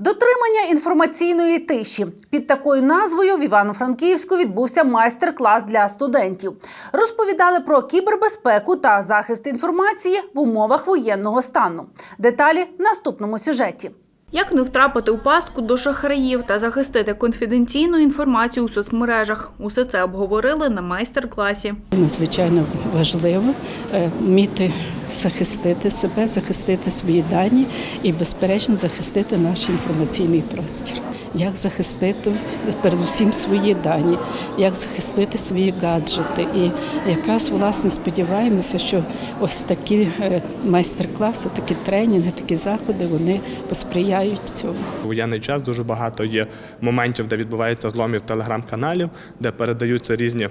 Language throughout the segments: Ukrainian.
Дотримання інформаційної тиші під такою назвою в Івано-Франківську відбувся майстер-клас для студентів. Розповідали про кібербезпеку та захист інформації в умовах воєнного стану. Деталі в наступному сюжеті. Як не втрапити у пастку до шахраїв та захистити конфіденційну інформацію у соцмережах? Усе це обговорили на майстер-класі. Надзвичайно важливо е, вміти захистити себе, захистити свої дані і, безперечно, захистити наш інформаційний простір. Як захистити передусім свої дані, як захистити свої гаджети. І якраз власне сподіваємося, що ось такі е, майстер-класи, такі тренінги, такі заходи вони посприяють цьому. У воєнний час дуже багато є моментів, де відбувається зломів телеграм-каналів, де передаються різні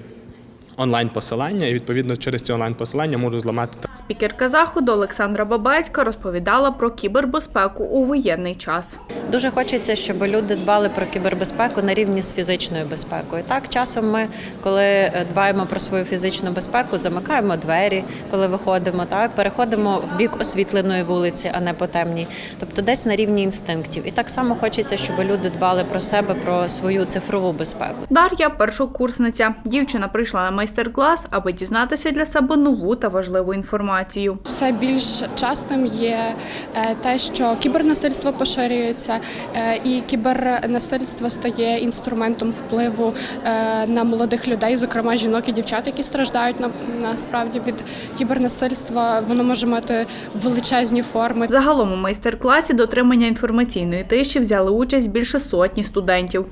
онлайн-посилання, і відповідно через ці онлайн-посилання можуть зламати Спікерка заходу Олександра Бабацька розповідала про кібербезпеку у воєнний час. Дуже хочеться, щоб люди дбали про кібербезпеку на рівні з фізичною безпекою. Так, часом ми, коли е, дбаємо про свою фізичну безпеку, замикаємо двері, коли виходимо, так переходимо в бік освітленої вулиці, а не по темній. Тобто десь на рівні інстинктів. І так само хочеться, щоб люди дбали про себе, про свою цифрову безпеку. Дар'я першокурсниця. Дівчина прийшла на майстер-клас, аби дізнатися для себе нову та важливу інформацію. Все більш частим є е, те, що кібернасильство поширюється, е, і кібернасильство стає інструментом впливу е, на молодих людей, зокрема жінок і дівчат, які страждають на насправді від кібернасильства. Воно може мати величезні форми. Загалом у майстер-класі дотримання інформаційної тиші взяли участь більше сотні студентів.